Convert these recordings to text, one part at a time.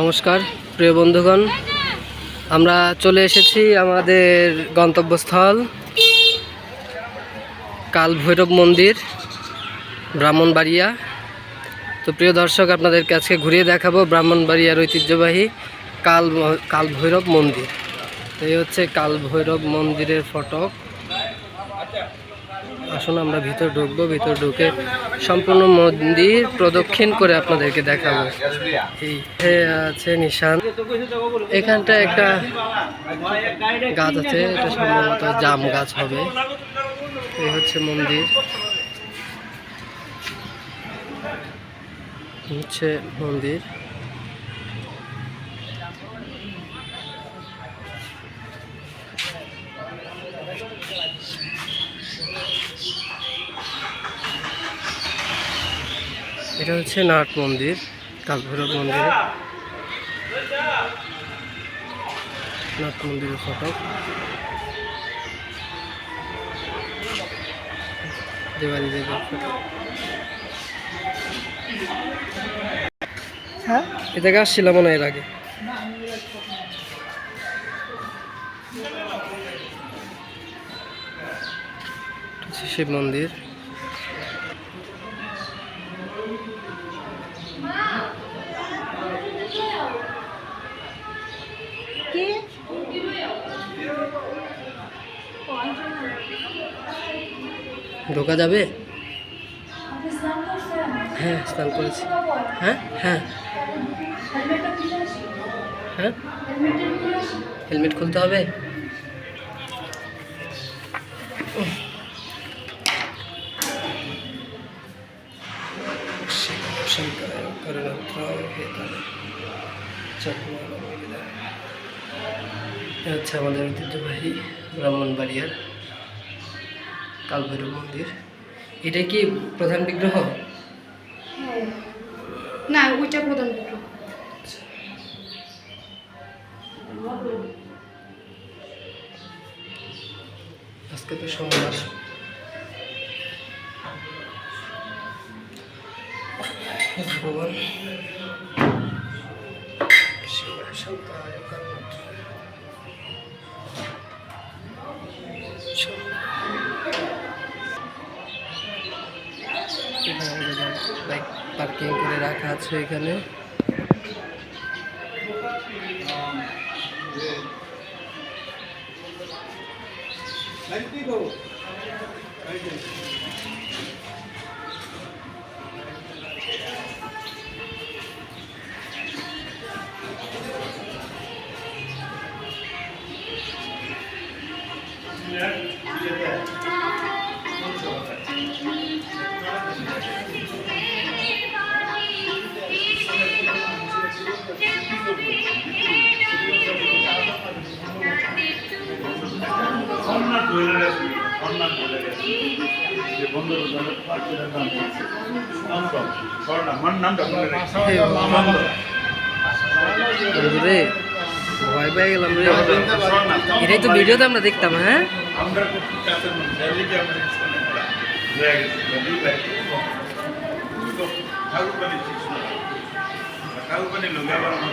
নমস্কার, প্রিয় বন্ধুগণ। আমরা চলে এসেছি আমাদের গন্তব্যস্থল, কাল ভৈরব মন্দির, ব্রাহ্মণবাড়িয়া। তো প্রিয় দর্শক, আপনাদেরকে আজকে ঘুরিয়ে দেখাবো ব্রাহ্মণবাড়িয়ার ঐতিহ্যবাহী কাল কাল ভৈরব মন্দির। এই হচ্ছে কাল ভৈরব মন্দিরের ফটক। আসুন, আমরা ভিতর ঢুকবো, ভিতর ঢুকে সম্পূর্ণ মন্দির প্রদক্ষিণ করে আপনাদেরকে দেখাবো। আছে নিশান। এখানটা একটা গাছ আছে, এটা সম্ভবত জাম গাছ হবে। এই হচ্ছে মন্দির। হচ্ছে মন্দির। এটা হচ্ছে নাট মন্দির কালভৈরব মন্দির। নাট মন্দিরের ফটো। দেওয়ালি দেবের ফটো। হ্যাঁ? এ আসছিলাম না এর আগে। শিব মন্দির। ঢোকা যাবে? হ্যাঁ স্নান করেছি। হ্যাঁ হ্যাঁ। হ্যাঁ? হেলমেট খুলতে হবে? হচ্ছে আমাদের ঐতিহ্যবাহী ব্রাহ্মণবাড়িয়ার কালভৈরব মন্দির। এটা কি প্রধান বিগ্রহ? না ওইটা প্রধান বিগ্রহ। আজকে তো সোমবার। ভগবান। বাইক পার্কিং করে রাখা আছে এখানে। অন্যান্য বলে গেছি যে বন্ধুর নাম আমার নামটা রে ভয় পেয়ে গেলাম রে। এটাই তো ভিডিওতে আমরা দেখতাম হ্যাঁ? আমরা খুব ঠাকুর ছিল ঠাকুর বাড়ি লোক আবার আমার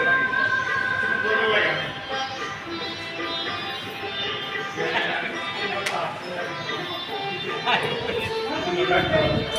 রাখতে হবে